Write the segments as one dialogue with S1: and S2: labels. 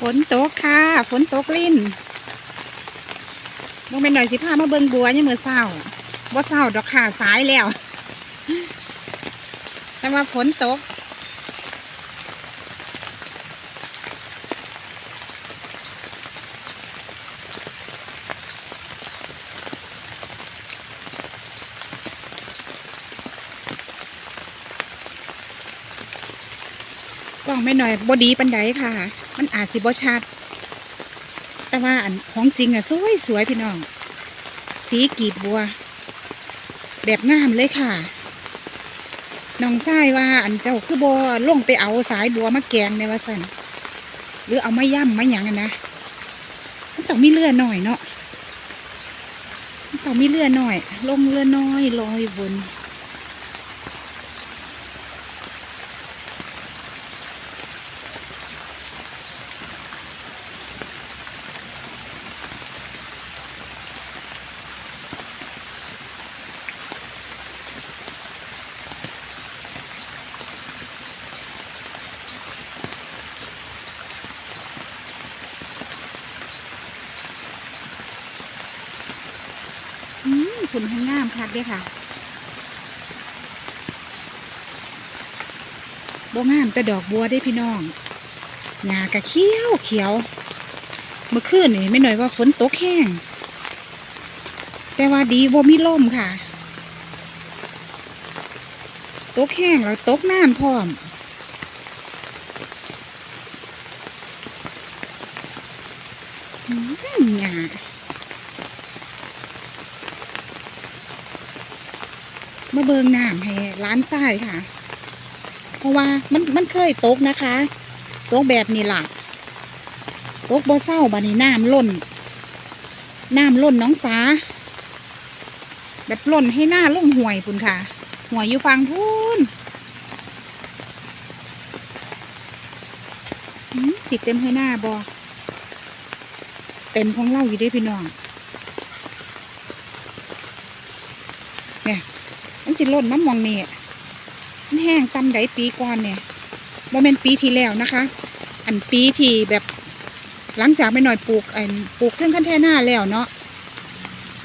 S1: ฝนตกค่ะ ฝนตกลิ้นมองไปหน่อยสิพามาเบิงบัวยังมือเศร้าบ่เศร้าดอกค่ะสายแล้ว แต่ว่าฝนตก กล้องไม่หน่อยบดีปันไดค่ะ มันอาจสิบ่ชัด แต่ว่าอันของจริงอะสวยสวยพี่น้อง สีกีบบัว แบบงามเลยค่ะน้องทรายว่าอันเจ้าคือบัวลงไปเอาสายบัวมาแกงในว่าสันหรือเอามาย่ำมาหยังนะมันต้องมีเลือหน่อยเนาะมันต้องมีเลือหน่อย ลงเลือน้อยลอยบน อืมคุณให้งามคักเด้ค่ะบงามแต่ดอกบัวได้พี่น้องหญ้ากระเขียวเขียว เมื่อคืนนี่ไม่หน่อยว่าฝนตกแห้ง แต่ว่าดีบ่มีลมค่ะ ตกแห้งแล้วตกนานพร้อมอืมหญ้า มาเบิงน้ำให้ร้านทรายค่ะ เพราะว่ามันมันเคยตกนะคะตกแบบนี้ล่ะตกบ่เศร้าบัดนี้น้ำล้นน้ำล้นน้องสา แบบล้นให้หน้าลงห่วยพุ่นค่ะห่วยอยู่ฟังพูนสิเต็มให้หน้าบอเต็มของเล่าอยู่ด้พี่น้อง เนี่ยมัน สิล่นน้ำมองนี่มันแห้งซ้ำไดปีก่อนเนี่ยโมเมนปีที่แล้วนะคะ อันปีที่แบบหลังจากไม่หน่อยปลูกอันปลูกเครื่องขั้นแท่หน้าแล้วเนาะ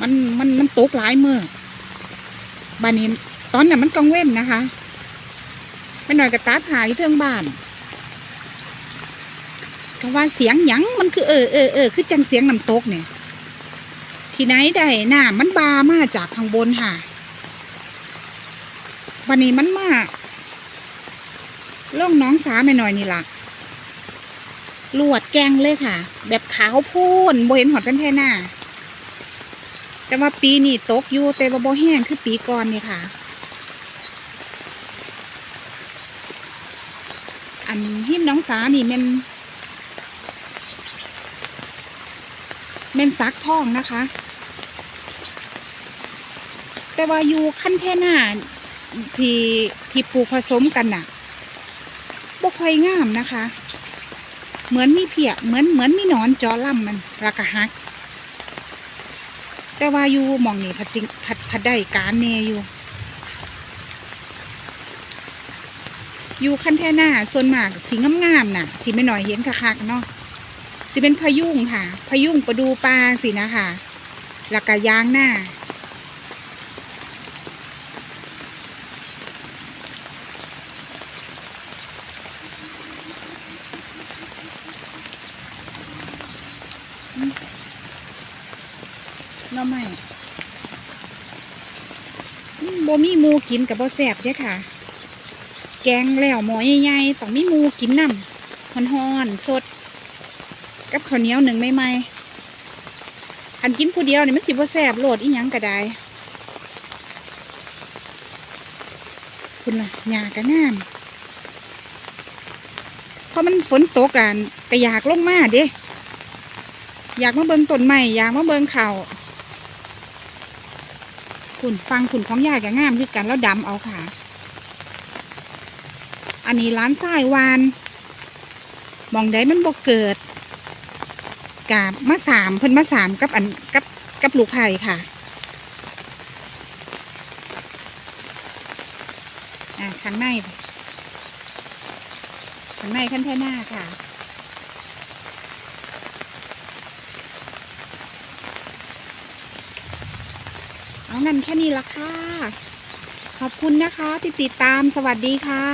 S1: มันมันมันตกหลายมือบานนี้ตอนนั้นมันกังเว้นนะคะไม่หน่อยกระตาถ่ายเทิงบ้านก็ว่าเสียงหยังมันคือเออเออเออคือจังเสียงน้ำตกเนี่ย ที่ไหนได้น้ามันบามาจากข้างบนค่ะ วันนี้มันมาล่องน้องสาไม่หน่อยนี่ล่ะลวดแกงเลยค่ะ แบบขาวพ่นโบเห็นหอดกันแท่หน้า แต่ว่าปีนี้ตกอยู่แต่ว่าโบแห้งคือปีก่อนนี่ค่ะ อันหิมน้องสานี่มันแม่นซักทองนะคะ แต่ว่าอยู่ขั้นแท่หน้า ที่ที่ปลูกผสมกันน่ะบ่ค่อยงามนะคะ เหมือนมีเพียเหมือนเหมือนมีนอนจอล่ำมันรากะฮัก แต่ว่าอยู่มองนี่ผัดสิผัดผัดได้การเนอยู่ อยู่ขั้นแท่หน้าส่วนมากสีงามๆน่ะ ที่ไม่หน่อยเห็นคักๆเนาะสิเป็นพยุงค่ะ พยุงประดูปลาสินะคะแล้วก็ยางหน้า น้อไม่อืมบ่มีหมูกินกับบ่แซ่บเด้ค่ะ แกงแล้วหมอใหญ่ๆต้องมีหมูกินน้ำฮ้อนๆสด กับข้าวเหนียวหนึ่งใหม่ๆอันกินผู้เดียวนี่มันสิบ่แซ่บโหลดอีหยังก็ได้คุณล่ะหญ้าก็งามเพราะมันฝนตกกันก็อยากลงมาเด้อยากมาเบิงต้นไม้อยากมาเบิงเขาุณฟังคุณของยายกับงามคือกันแล้วดำเอาค่ะ อันนี้ร้านทรายวานมองได้มันบ่เกิดกาบมาสามเพิ่นมาสามกับอันกับกับลูกไผ่ค่ะอ่าข้างในข้างในขั้นแท่หน้าค่ะ เอางั้นแค่นี้ละค่ะ ขอบคุณนะคะที่ติดตามสวัสดีค่ะ